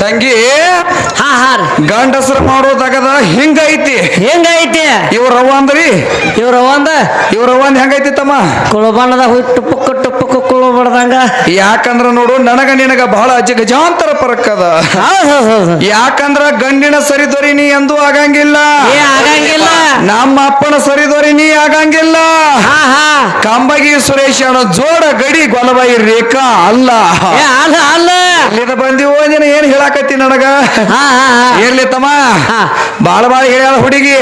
ತಂಗಿ ಹಾ ಹಾ ರೀ. ಗಂಡಸರು ಮಾಡೋದಾಗದ ಹಿಂಗೈತಿ. ಹೆಂಗೈತಿ. ಇವ್ರ ಅವ್ವ ಅಂದ್ರಿ? ಇವ್ರ ಒಂದ ಇವ್ರ ಹೆಂಗೈತಿ ತಮ್ಮ? ಕುಳಬಣ್ಣದ ಹುಯ್ ಹುಟ್ಟು ಪುಕ್ಕ ಟುಪ್ಪಕ್ಕ ಕುಳು ಬಡ್ದಂಗ ಯಾಕಂದ್ರ ನೋಡು ನನಗ ನಿನಗ ಬಹಳ ಅಜಗಜಾಂತರ ಪರಕ್ಕದ ಹೌದ್ ಹೌದ್ ಹೌದ್ ಯಾಕಂದ್ರ ಗಂಡಿನ ಸರಿದೊರಿ ನೀ ಎಂದು ಆಗಂಗಿಲ್ಲ. ಏ ಆಗಂಗಿಲ್ಲ. ನಮ್ಮ ಅಪ್ಪನ ಸರಿದೊರಿ ನೀ ಆಗಂಗಿಲ್ಲ. ಹಾ ಹಾ. ಕಂಬಗಿ ಸುರೇಶ್ ಅನ್ನೋ ಜೋಡ ಗಡಿ ಗೊಲಬಾಯಿ ರೇಖಾ ಅಲ್ಲ. ಏ ಅಲ್ಲ ಅಲ್ಲ. ಇಲ್ಲಿದ ಬಂದಿವೋ ನೀನು ಏನ್ ಹೇಳಾಕತ್ತಿ ನನಗ? ಇರ್ಲಿ ತಮ್ಮ. ಬಾಳ ಬಾಳ ಹೇಳ್ಯಾಳ ಹುಡುಗಿ.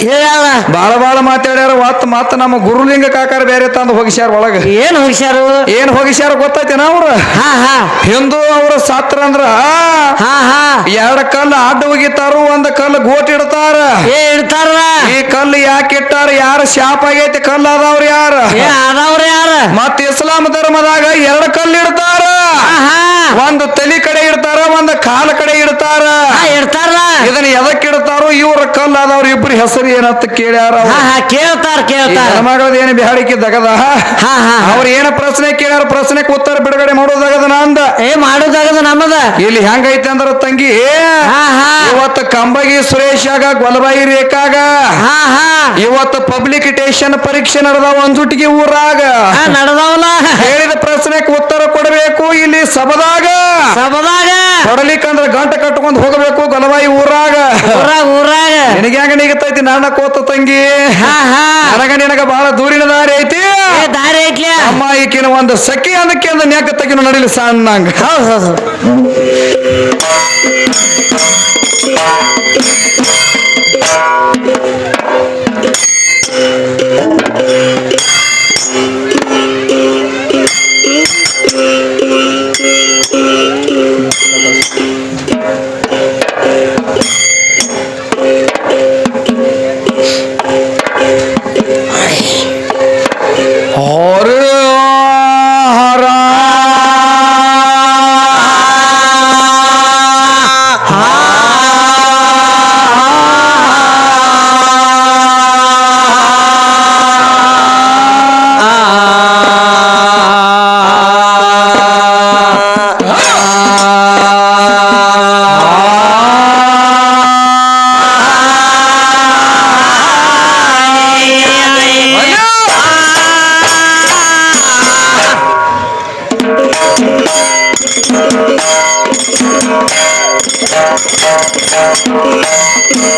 ಹೇಳ್ಯಾಳ ಬಾಳ ಬಾಳ ಮಾತಾಡ್ಯಾರ ಮತ್ ಮತ್ತ ನಮ್ಮ ಗುರುಲಿಂಗ ಕಾಕಾರ ಬೇರೆ ತಂದು ಹೋಗಿಸ್ಯಾರ ಒಳಗ. ಏನ್ ಹೋಗಿಸ್ಯಾರ? ಏನ್ ಹೋಗಿಸ್ಯಾರ ಗೊತ್ತೈತೇನ ಅವ್ರ? ಹಾ ಹಾ. ಹಿಂದೂ ಅವ್ರ ಸಾತ್ರ ಅಂದ್ರ ಹಾ ಹಾ. ಎರಡ್ ಕಲ್ಲು ಅಡ್ಡ ಹೋಗಿತಾರು ಒಂದ್ ಕಲ್ಲು ಗೋಟ್ ಇಡ್ತಾರ. ಏ ಇಡ್ತಾರ? ಈ ಕಲ್ಲು ಯಾಕೆ ಇಟ್ಟಾರ? ಯಾರ ಶಾಪ್ ಆಗೈತಿ? ಕಲ್ಲು ಅದಾವ್ರ ಯಾರ? ಏ ಅದಾವ್ರ ಯಾರ? ಮತ್ ಇಸ್ಲಾಂ ಧರ್ಮದಾಗ ಎರಡ್ ಕಲ್ಲು ಇಡ್ತಾರ. ಒಂದ್ ತಲಿ ಕಡೆ ಇಡ್ತಾರ ಒಂದ್ ಕಾಲ ಕಡೆ ಇಡ್ತಾರ. ಇಡ್ತಾರ. ಇದನ್ನ ಎದಕ್ ಇಡ್ತಾರೋ ಇವ್ರ ಕಲ್ಲು ಅದಾವ್ರ ಇಬ್ರು ಹೆಸರು ಏನಂತ ಕೇಳ್ಯಾರ ಅವ್ರು. ಹಾ ಹಾ ಕೇಳ್ತಾರ ಕೇಳ್ತಾರ. ಮಾಡೋದು ಏನು ಬಿಹಾಡಿಕೆ ದಗದ? ಹಾ ಹಾ ಹಾ. ಅವ್ರ ಏನ ಪ್ರಶ್ನೆ ಕೇಳ್ಯಾರ? ಪ್ರಶ್ನೆಗೆ ಉತ್ತರ ಬಿಡುಗಡೆ ಮಾಡೋದಾಗದ ಅಂದ ಏ ಮಾಡೋದಾಗದ ನಮ್ಮದ. ಇಲ್ಲಿ ಹೆಂಗೈತೆ ಅಂದ್ರ ತಂಗಿ? ಹಾ ಹಾ. ಇವತ್ತು ಕಂಬಗಿ ಸುರೇಶಾಗ ಗೊಲಬಾಯಿ ರೇಖಾಗ. ಹಾ ಹಾ. ಇವತ್ತು ಪಬ್ಲಿಕ್ ಟೇಷನ್ ಪರೀಕ್ಷೆ ನಡೆದಾವ ಒಂದುಟಿಗೆ ಊರಾಗ. ನಡೆದವಲ್ಲ. ಹೇಳಿದ ಪ್ರಶ್ನೆಗೆ ಉತ್ತರ ಕೊಡಬೇಕು ಇಲ್ಲಿ ಸಭದಾಗ. ಸಬದಾಗ ಕೊಡಲಿಕ್ಕಂದ್ರ ಗಂಟ ಕಟ್ಟಕೊಂಡು ಹೋಗಬೇಕು ಗೊಲಬಾಯಿ ಊರಾಗ. ಊರಾಗ ನಿನಗೆ ಹೆಂಗ ನಿಗತೈತಿ ನನ್ನ ಕೋತ ತಂಗಿ? ಹಾ ಹಾ. ನನಗ ನಿನಗ ಬಹಳ ದೂರಿನ ದಾರಿ ಐತಿ. ದಾರಿ ಐತಿ ಅಮ್ಮ ಈಕಿನ ಒಂದು ಸಖಿ ಅದಕ್ಕೆ ಅಂದ ನೆಕ್ಕ ತಗಿನ ನಡಿಲಿ ಸಣ್ಣಂಗ. Thank ಹೌದ್. ಹೌದ್. ಹರ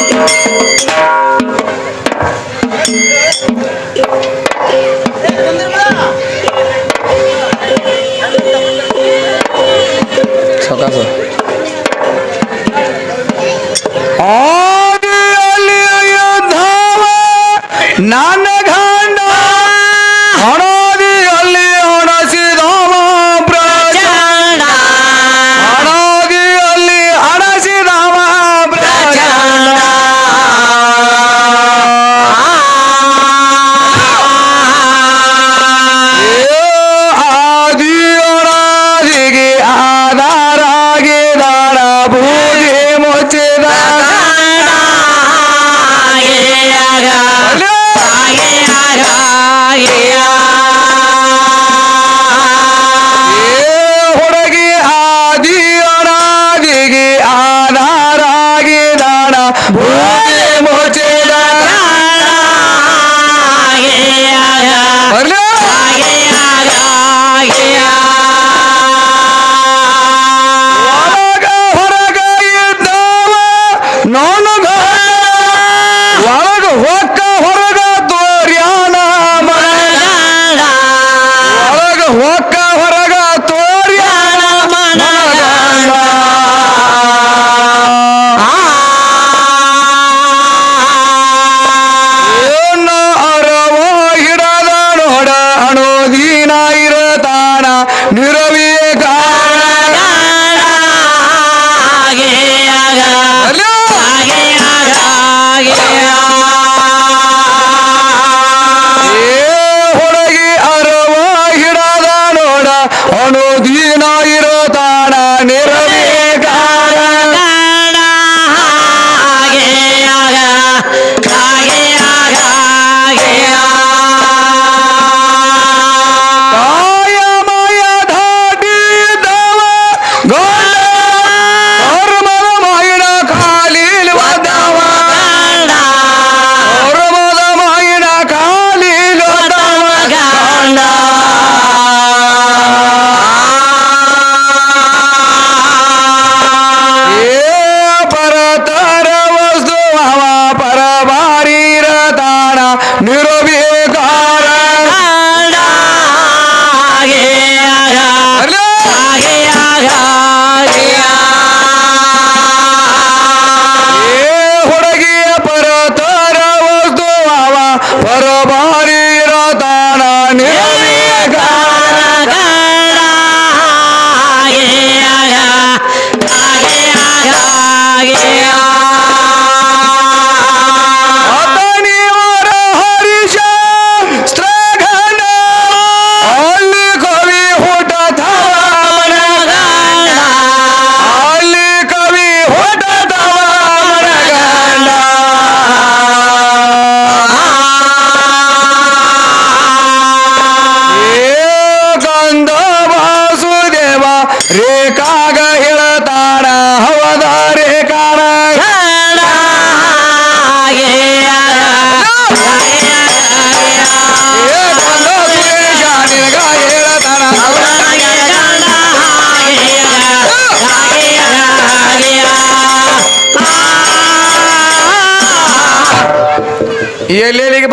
Música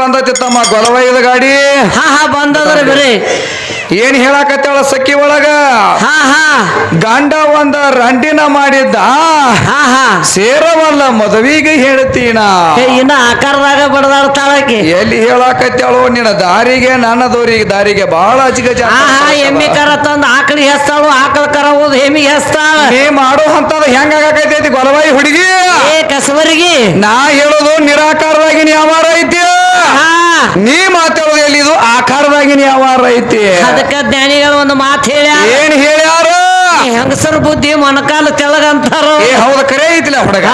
ಬಂದತಿ ತಮ್ಮ ಗೊಲವೈದ ಗಾಡಿ? ಹಾ ಹಾ ಬಂದದ್ರಿ ಬರೀ. ಏನ್ ಹೇಳಾಕತ್ತಾಳ ಸಖಿ ಒಳಗ? ಹಾ ಹಾ. ಗಂಡ ಒಂದ ರಂಡಿನ ಮಾಡಿದ್ದ. ಹಾ ಹಾ. ಸೇರವಲ್ಲ ಮದುವಿಗೆ ಹೇಳ್ತೀನ. ಏ, ಇನ್ನ ಆಕಾರದಾಗ ಬಡದಾಡ್ತಾಳಕಿ ಎಲ್ಲಿ ಹೇಳಾಕತ್ತಾಳು ನಿನ್ನ ದಾರಿಗೆ ನನ್ನ ದೋರಿಗೆ ದಾರಿಗೆ ಬಹಳ ಅಜಿಗಜ ಹಾ ಹಾ ಎಮ್ಮಿ ಕರ ತಂದು ಆಕಳಿ ಹೆಸ್ತಾಳು ಆಕಳ ಕರ ಓದ್ ಎಮ್ಮಿ ಹೆಸ್ತಾಳ. ನೀ ಮಾಡೋ ಹೆಂಗ ಹೆಂಗಾಗತೈತಿ ಗೊಲವಾಯಿ ಹುಡುಗಿ? ಏ ಕಸಬರಿಗೆ. ನಾ ಹೇಳೋದು ನಿರಾಕಾರವಾಗಿ ನೀ ಐತಿ. ನೀ ಮಾತಾಡೋದು ಎಲ್ಲಿದು ಇದು? ವ್ಯವಹಾರ ಐತಿ. ಅದಕ್ಕೆ ಜ್ಞಾನಿಗಳು ಒಂದು ಮಾತು ಹೇಳ್ಯಾರ. ಏನ್ ಹೇಳ್ಯಾರ? ಹೆಂಗಸರ ಬುದ್ಧಿ ಮೊಣಕಾಲು ತೆಳಗಂತಾರ. ಏ ಹೌದು ಕರೆ ಐತಿಲ್ಲ ಹುಡುಗ.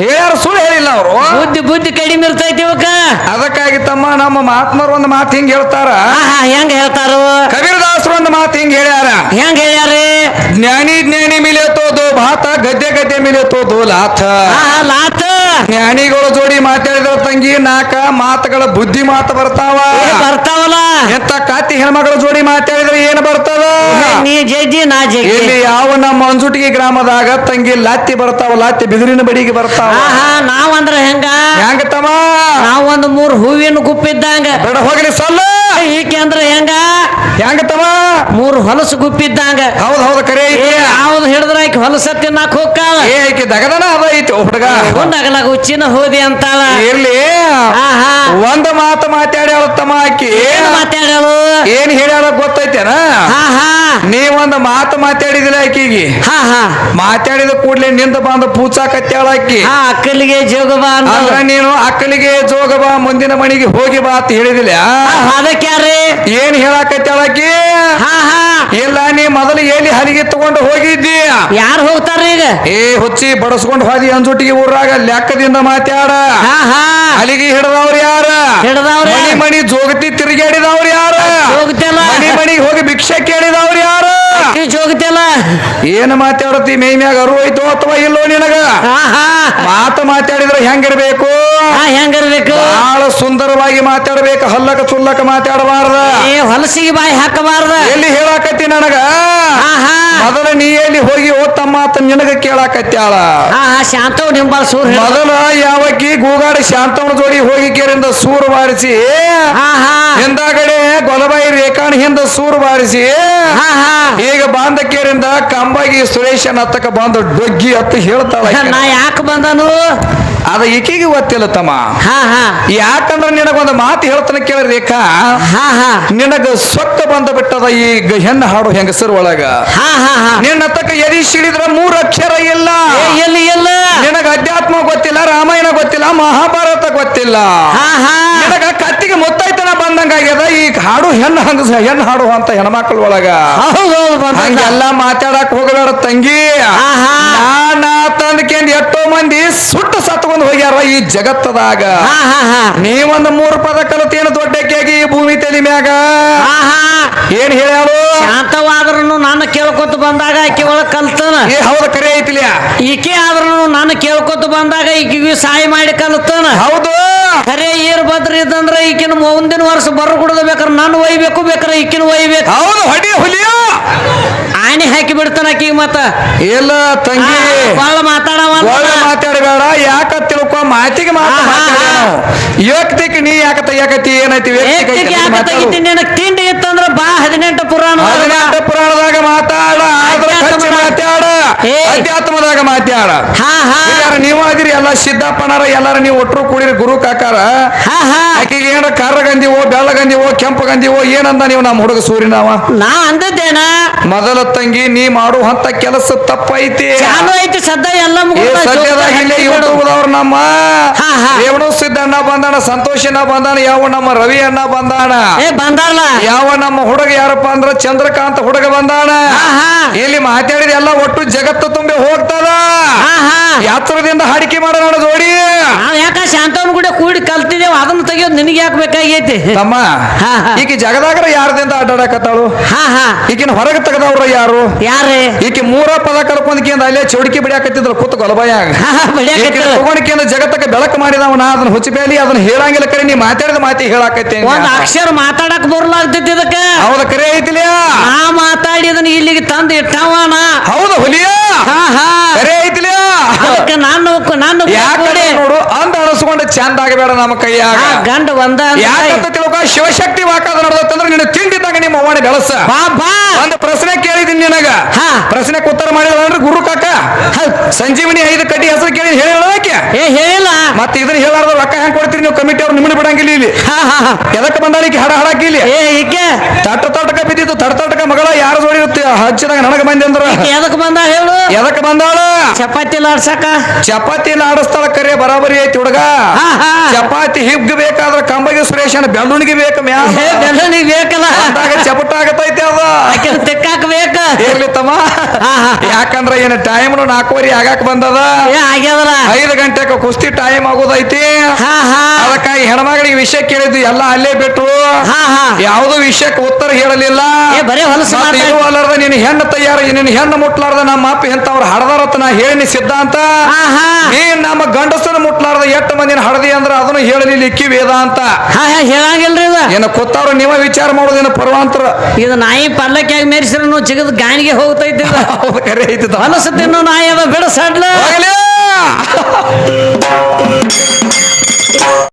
ಹೇಳ್ಯಾರ ಸುಳ್ಳು ಹೇಳಿಲ್ಲ ಅವರು. ಬುದ್ಧಿ ಬುದ್ಧಿ ಕಡಿಮೆ ಇರ್ತೈತಿ ಇವಕ್ಕ. ಅದಕ್ಕಾಗಿ ತಮ್ಮ ನಮ್ಮ ಮಹಾತ್ಮರು ಒಂದು ಮಾತು ಹಿಂಗ್ ಹೇಳ್ತಾರ. ಹಾ ಹೇಳ್ತಾರ? ಕಬೀರ್ ದಾಸರು ಕಬೀರದಾಸರು ಒಂದು ಮಾತು ಹಿಂಗ್ ಹೇಳ್ಯಾರ. ಹೆಂಗ ಹೇಳ್ಯಾರಿ ಜ್ಞಾನಿ ಜ್ಞಾನಿ ಮಿಲೆ ತೋದು ಭಾತ ಗದ್ದೆ ಗದ್ದೆ ಮಿಲೆ ತೋದು ಲಾಥ. ಲಾಥ. ಜ್ಞಾನಿಗಳ ಜೋಡಿ ಮಾತಾಡಿದ್ರ ತಂಗಿ ನಾಕ ಮಾತುಗಳ ಬುದ್ಧಿ ಮಾತು ಬರ್ತಾವ. ಬರ್ತಾವಲ್ಲ. ಎಂತ ಕಾತಿ ಹೆಣ್ಮಗಳ ಜೋಡಿ ಮಾತಾಡಿದ್ರೆ ಏನ್ ಬರ್ತದ? ನೀ ಜಜ್ಜಿ ನಾ ಜಿ ಇಲ್ಲಿ ಯಾವ ನಮ್ಮ ಅಂಜುಟಿಗೆ ಗ್ರಾಮದಾಗ ತಂಗಿ ಲಾತಿ ಬರ್ತಾವ ಲಾತಿ ಬಿದಿರಿನ ಬಡಿಗೆ ಬರ್ತಾವ. ನಾವಂದ್ರ ಹೆಂಗ? ಹೆಂಗ ತಮ್ಮ? ನಾವ್ ಒಂದ್ ಮೂರ್ ಹೂವಿನ ಗುಪ್ಪಿದ್ದಂಗ. ಬೇಡ ಹೋಗ್ಲಿ ಸಲ್ಲ. ಈಕೆ ಅಂದ್ರೆ ಹೆಂಗ? ಹೆಂಗ ಮೂರು ಮೂರ್ ಹೊಲಸು ಗುಪ್ಪಿದ್ದಂಗ ಹೌದ್ ಹೌದ್ ಕರೆ ಯಾವ್ದು ಹಿಡಿದ್ರ ಆಕಿ ಹೊಲಸ ತಿನ್ನಾಕ ಹೋಗ್ತಾಳ? ಏ ಆಕೆ ದಗದನ ಅದ ಐತಿ ಹುಡುಗ. ಮುಂದಾಗಲಾಗ ಉಚ್ಚಿನ ಹೋದಿ ಅಂತಾಳ. ಇರ್ಲಿ. ಹಾ ಹಾ ಒಂದ್ ಮಾತು ಮಾತಾಡ್ಯಾಳ ತಮ್ಮ ಆಕಿ. ಏನ್ ಮಾತಾಡಲು ಏನ್ ಹೇಳ್ಯಾಳ ಗೊತ್ತೈತೇನ? ಹಾ ಹಾ ನೀ ಒಂದ್ ಮಾತು ಮಾತಾಡಿದಿಲ್ಲ ಆಕಿಗೆ. ಹಾ ಹಾ. ಮಾತಾಡಿದ ಕೂಡ್ಲೇ ನಿಂದ ಬಂದ ಪೂಚಾಕತ್ಯಾಳ ಆಕಿ. ಹಾ ಅಕ್ಕಲಿಗೆ ಜೋಗ ಬಾ ಅಂದ ಅಂದ್ರ ನೀನು ಅಕ್ಕಲಿಗೆ ಜೋಗ ಬಾ ಮುಂದಿನ ಮನೆಗೆ ಹೋಗಿ ಬಾ ಅಂತ ಹೇಳಿದಿಲ್ಲ. ಅದಕ್ಕೆ ಯಾರಿ? ಏನ್ ಹೇಳಾಕತ್ತಾಳಕಿ ಹಾ ಹಾ. ಇಲ್ಲ ನೀ ಮೊದಲು ಎಲ್ಲಿ ಹಲಿಗೆ ತಗೊಂಡು ಹೋಗಿದ್ದಿ? ಯಾರು ಹೋಗ್ತಾರ ಈಗ? ಏ ಹುಚ್ಚಿ ಬಡಸ್ಕೊಂಡು ಹೋದಿ ಅಂಜುಟಿಗೆ ಊರಾಗ ಲೆಕ್ಕದಿಂದ ಮಾತಾಡ. ಹಾ ಹಾ. ಹಲಿಗೆ ಹಿಡದವ್ರು ಯಾರ? ಹಿಡ್ದವ್ರು ಮನಿ ಮನಿ ಜೋಗತಿ ತಿರುಗಾಡಿದವ್ರು ಯಾರ? ಹೋಗ್ತಿಲ್ಲ ಮನಿ ಮನಿಗೆ ಹೋಗಿ ಭಿಕ್ಷೆ ಕೇಳಿದವ್ರು ಯಾರ? ನೀ ಏನು ಮಾತಾಡತಿ ಮೈ ಮ್ಯಾಗ ಅರು ಅಥವಾ ಇಲ್ಲೋ ನಿನಗ? ಹಾ ಹಾ. ಮಾತು ಮಾತಾಡಿದ್ರೆ ಹೆಂಗಿರ್ಬೇಕು? ಸುಂದರವಾಗಿ ಮಾತಾಡ್ಬೇಕು ಹಲ್ಲಕ ಚುಲ್ಲಕ ಮಾತಾಡಬಾರ್ದ. ಏ ಹೊಲಸಿಗೆ ಬಾಯಿ ಹಾಕಬಾರ್ದ. ಎಲ್ಲಿ ಹೇಳಾಕತ್ತಿ ನನಗ? ಹಾ ಹಾ ಮೊದಲ ನೀ ಎಲ್ಲಿ ಹೋಗಿ ಓದ್ತ ಅಂತ ನಿನಗ ಕೇಳಾಕತ್ಯಾಳ ಹಾ ಹಾ ಶಾಂತವ್ ನಿಂಬ ಸೂರ್ ಹಿಡ್ದ. ಮೊದಲ ಯಾವಕ್ಕಿ ಗೂಗಾಡಿ ಶಾಂತವನ ಜೋಡಿ ಹೋಗಿ ಕೇರಿಂದ ಸೂರು ಬಾರಿಸಿ ಹಾ ಹಾ ಹಿಂದಾಗಡೆ ಗೊಲಬಾಯಿ ರೇಖಾಣ ಹಿಂದ ಸೂರು ಬಾರಿಸಿ ಹಾ ಹಾ ಈಗ ಬಾಂಧಕ್ಯರಿಂದ ಕಂಬಗಿ ಸುರೇಶನ ಹತ್ತಕ ಬಂದು ಡೊಗ್ಗಿ ಹತ್ತು ಹೇಳ್ತಾಳ. ನಾ ಯಾಕೆ ಬಂದನು? ಅದ ಈಕೆಗೆ ಗೊತ್ತಿಲ್ಲ ತಮ್ಮ. ಹಾ ಹಾ. ಯಾಕಂದ್ರ ನಿನಗೊಂದು ಮಾತು ಹೇಳ್ತಾನೆ ಕೇಳ ರೇಖಾ. ಹಾ ಹಾ. ನಿನಗ ಸೊಕ್ಕ ಬಂದ ಬಿಟ್ಟದ ಈ ಹೆಣ್ಣು ಹಾಡು ಹೆಂಗಸರ್ ಒಳಗ. ಹಾ ಹಾ ಹಾ. ನಿನ್ನ ತಕ್ಕ ಎದಿ ಸಿಡಿದ್ರ ಮೂರ್ ಅಕ್ಷರ ಇಲ್ಲ. ಎಲ್ಲಿ ಇಲ್ಲ ನಿನಗ ಅಧ್ಯಾತ್ಮ ಗೊತ್ತಿಲ್ಲ ರಾಮಾಯಣ ಗೊತ್ತಿಲ್ಲ ಮಹಾಭಾರತ ಗೊತ್ತಿಲ್ಲ. ಹಾ ಹಾ. ನಿನಗ ಕತ್ತಿಗೆ ಮುತ್ತೈತನ ಬಂದಂಗಾಗ್ಯದ ಈ ಹಾಡು ಹೆಣ್ಣು ಹಂಗ ಹೆಣ್ಣು ಹಾಡು ಅಂತ ಹೆಣ್ಮಕ್ಳ ಒಳಗ. ಹಂಗೆಲ್ಲ ಮಾತಾಡಕ್ ಹೋಗಬೇಡ ತಂಗಿ. ತಂದ್ಕೆಂದ್ ಎಷ್ಟೋ ಮಂದಿ ಸುಟ್ಟು ಸತ್ಕೊಂಡ್ ಹೋಗ್ಯಾರ ಈ ಜಗತ್ತದಾಗ. ಹಾ ಹಾ ಹಾ. ನೀವೊಂದು ಮೂರು ಪದ ಕಲಿತೇನು ದೊಡ್ಡಕ್ಕಾಗಿ ಈ ಭೂಮಿ ತಲೆ ಮ್ಯಾಗ? ಏನ್ ಹೇಳ್ಯಾಳು? ಶಾಂತವಾದ್ರೂ ನಾನು ಕೇಳ್ಕೊತ ಬಂದಾಗ ಆಕಿ ಒಳಗ್ ಕಲ್ತನ. ಹೌದು ಹೌದ ಕರೆ ಐತಿಲ್ಯಾ? ಈಕೆ ಆದ್ರೂ ನಾನು ಕೇಳ್ಕೊತ ಬಂದಾಗ ಈಕೆಗೂ ಸಹಾಯ ಮಾಡಿ ಕಲ್ತನ. ಹೌದು. ಖರೆ ಏರ್ ಭದ್ರ ಇದ್ದಂದ್ರ ಈಕಿನ ಮುಂದಿನ ವರ್ಷ ಬರ ಕುಡದ ಬೇಕಾರ ನಾನು ಒಯ್ಬೇಕು ಬೇಕಾರ ಈಕಿನ ಒಯ್ಬೇಕು. ಹೌದು ಹೊಡಿ ಹುಲಿಯ. ಆನೆ ಹಾಕಿ ಬಿಡ್ತಾನ ಆಕಿಗೆ ಮತ್ತ. ಇಲ್ಲ ತಂಗಿ ಬಹಳ ಮಾತಾಡವ ಮಾತಾಡಬೇಡ ಯಾಕ ತಿಳ್ಕೊ ಮಾತಿಗೆ ಯೋಕ್ತಿಗೆ ನೀ ಯಾಕ ತೆಗಿಯಕತಿ ಏನೈತಿ ತಿಂಡಿ ಇತ್ತಂದ್ರ ಬಾ ಹದಿನೆಂಟು ಪುರಾಣ ಹದಿನೆಂಟು ಪುರಾಣದಾಗ ಮಾತಾಡ ಮಾತಾಡ. ಅಧ್ಯಾತ್ಮದಾಗ ಮಾತಾಡ. ಹಾ ಹಾ. ನೀವು ಎಲ್ಲ ಸಿದ್ದಪ್ಪನಾರ ಎಲ್ಲಾರ ನೀವು ಒಟ್ಟರು ಕೂಡಿರಿ ಗುರು ಕಾಕಾರ. ಆಕೆಗೆ ಏನ ಕಾರ ಗಂದಿವೋ ಬೆಳ್ಳಗಂದಿವೋ ಕೆಂಪು ಗಂದಿವೋ ಏನಂದ ನೀವು ನಮ್ಮ ಹುಡುಗ ಸೂರ್ಯನವ ನಾ ಅಂದದ್ದೇನ? ಮೊದಲ ತಂಗಿ ನೀ ಮಾಡುವಂತ ಕೆಲಸ ತಪ್ಪೈತಿ. ಐತಿ ಸದ್ದ ಎಲ್ಲ ನಮ್ಮ. ರೇವಣ ಸಿದ್ದಣ್ಣ ಬಂದಾನ ಸಂತೋಷ ಅಣ್ಣ ಬಂದಾನ ಯಾವ ನಮ್ಮ ರವಿ ಅಣ್ಣ ಬಂದಾಣ ಯಾವ ನಮ್ಮ ಹುಡುಗ ಯಾರಪ್ಪ ಅಂದ್ರ ಚಂದ್ರಕಾಂತ ಹುಡುಗ ಬಂದಾಣ ಇಲ್ಲಿ ಮಾತಾಡಿದ ಎಲ್ಲ ಒಟ್ಟು ಜಗತ್ತು ತುಂಬಿ ಹೋಗ್ತದ? ಯಾತ್ರದಿಂದ ಹಾಡಿಕೆ ಮಾಡೋಣ ಜೋಡಿ ಯಾಕ ಶಾಂತವನ್ ಕೂಡ ಕೂಡಿ ಕಲ್ತಿದೇವ? ಅದನ್ನ ತೆಗಿಯೋದು ನಿನಗೆ ಯಾಕೆ ಬೇಕಾಗೈತಿ? ತಮ್ಮ ಹಾ, ಹಾ. ಈಕಿ ಜಗದಾಗರ ಯಾರದಿಂದ ಅಡ್ಡಾಡಕತ್ತಾಳು? ಹಾ ಹಾ. ಈಕಿನ ಹೊರಗೆ ತೆಗೆದವ್ರ ಯಾರು? ಯಾರೇ ಈಕಿ ಮೂರ ಪದ ಕಳ್ಕೊಂಡ್ಕಿಂದ ಅಲ್ಲೇ ಚೌಡಿಕೆ ಬಿಡಿಯಾಕತ್ತಿದ್ರು ಕೂತು ಗೊಲಬಾಯ ಹಾ, ಹಾ, ಬಿಡ್ಯಾಕತ್ತಿದ್ರು. ತಗೊಂಡಿಕಿಂದ ಜಗತ್ತಕ್ಕೆ ಬೆಳಕು ಮಾಡಿದವನ ಅದನ್ನ ಹುಚ್ಚಿಬೇಲಿ ಅದನ್ನ ಹೇಳಂಗಿಲ್ಲ ಕರೆ ನೀ ಮಾತಾಡಿದ ಮಾತಿ ಹೇಳಾಕತ್ತಿ ಒಂದ್ ಅಕ್ಷರ ಮಾತಾಡಕ್ ಬರ್ಲಾಗ್ತೈತಿ ಇದಕ್ಕ. ಹೌದ ಕರೆ ಆ ನಾ ಅದನ್ನ ಇಲ್ಲಿಗೆ ತಂದು ಇಟ್ಟವನ. ಹೌದ ಹುಲಿಯ? ಹಾ ಹಾ. ಕರೆ ಐತಿ ಅದಕ್ಕೆ ನಾನು ನಾನು ನೋಡು ನೋಡು ಅನಸ್ಕೊಂಡ ಚಂದ ಆಗಬೇಡ ನಮ್ಮ ಕೈಯಾಗ ಗಂಡ ಒಂದ ಯಾಕಂತ ತಿಳ್ಕೊ ಶಿವಶಕ್ತಿ ವಾಕಾದ ನಡೆದ್ರೆ ನಿನ್ನ ತಿಂಡಿದ್ದಾಗ ನಿಮ್ಮ ಅವಣಿ ಬೆಳಸ ಒಂದು ಪ್ರಶ್ನೆ ಕೇಳಿದೀನಿ ನಿನಗ ಹಾ. ಪ್ರಶ್ನೆಗೆ ಉತ್ತರ ಮಾಡಿದ್ರೆ ಗುರು ಕಾಕ. ಸಂಜೀವನಿ ಐದು ಕಡ್ಡಿ ಹೆಸರು ಕೇಳಿ ಹೇಳಕ್ಕೆ ಏ ಹೇಳಿಲ್ಲ. ಮತ್ತೆ ಇದನ್ನ ಹೇಳಾರ್ದ ರೊಕ್ಕ ಹೆಂಗ್ ಕೊಡ್ತೀರಿ ನೀವು ಕಮಿಟಿ ಅವ್ರು ನಿಮ್ಮನ್ನ ಬಿಡಂಗಿಲ್ಲ ಇಲ್ಲಿ. ಹಾ ಹಾ ಹಾ. ಎದಕ್ಕೆ ಬಂದಾಳಿಕೆ ಹಡ ಹಡಾಕಿಲ್ಲ ಏ ಈಕೆ? ತಟ್ಟ ತಟಕ ಬಿದ್ದಿತ್ತು ತಟ ತಟಕ ಮಗಳ ಯಾರ ಜೋಡಿ ಇರುತ್ತೆ? ಹಚ್ಚಿದಾಗ ನನಗ ಬಂದಿ ಅಂದ್ರ. ಎದಕ್ ಬಂದ ಹೇಳು? ಎದಕ್ ಬಂದಾಳ? ಚಪಾತಿ ಲಾಡ್ಸಕ ಚಪಾತಿ ಲಾಡಿಸ್ತಾಳ ಕರೆ ಬರಾಬರಿ ಐತಿ ಹುಡುಗ. ಹಾ, ಹಾ. ಚಪಾತಿ ಹಿಗ್ ಬೇಕಾದ್ರ ಕಂಬಗೆ ಸುರೇಶನ ಬೆಳ್ಳುಣಿಗೆ ಬೇಕು ಮ್ಯಾ? ಬೆಲ್ಲನಿಗೆ ಬೇಕಲ್ಲ. ಚಪಟ ಆಗತೈತಿ ಅದ. ತೆಕ್ಕಾಕ ಬೇಕ. ಇರ್ಲಿ ತಮ್ಮ. ಯಾಕಂದ್ರ ಏನ ಟೈಮ್ ನಾಲ್ಕುವರೆ ಆಗಾಕ ಬಂದದ. ಆಗ್ಯದಲ್ಲ. ಐದು ಗಂಟೆಕ ಕುಸ್ತಿ ಟೈಮ್ ಆಗೋದೈತಿ. ಹಾ ಹಾ. ಅದಕ್ಕಾಗಿ ಹೆಣ್ಮಗಳಿಗೆ ವಿಷಯ ಕೇಳಿದ್ವಿ ಎಲ್ಲ ಅಲ್ಲೇ ಹಾ ಯಾವ್ದು ವಿಷಯಕ್ಕೆ ಉತ್ತರ ಹೇಳಲಿಲ್ಲ. ಅಲ್ಲಾರ್ದ ನೀನು ಹೆಣ್ಣು ತಯಾರ ನಿನ್ನ ಹೆಣ್ಣು ಮುಟ್ಲಾರ್ದ ನಮ್ಮ ಅಪ್ಪ ಎಂತವ್ರು ಹಡದಾರತ್ತ ನಾ ಹೇಳಿನಿ ಸಿದ್ಧಾಂತ. ಹಾ ಹಾ. ನೀನ್ ನಮ್ಮ ಗಂಡಸನ ಮುಟ್ಲಾರ್ದ ಎಷ್ಟು ಮಂದಿನ ಹಡದಿ ಅಂದ್ರ ಅದನ್ನು ಹೇಳಲಿಲ್ಲ ಇಕ್ಕಿ ವೇದ ಅಂತ. ಹೇಳಂಗಿಲ್ರಿ ಏನ ಕೂತಾವ್ರು ನೀವ ವಿಚಾರ ಮಾಡೋದೇನು ಪರ್ವಾಂತರ. ಇದು ನಾಯಿ ಪಲ್ಲಕ್ಕಿಯಾಗ ಮೇರಿಸಿದ್ರು ಚಿಗದ್ ಗಾಣಿಗೆ ಹೋಗ್ತೈತಿ ಇದ್ದಿಲ್ಲ ಹೌದು, ಕರೆ ಐತಿ. ಹೊಲಸು ನಾಯದ ನಾಯಿ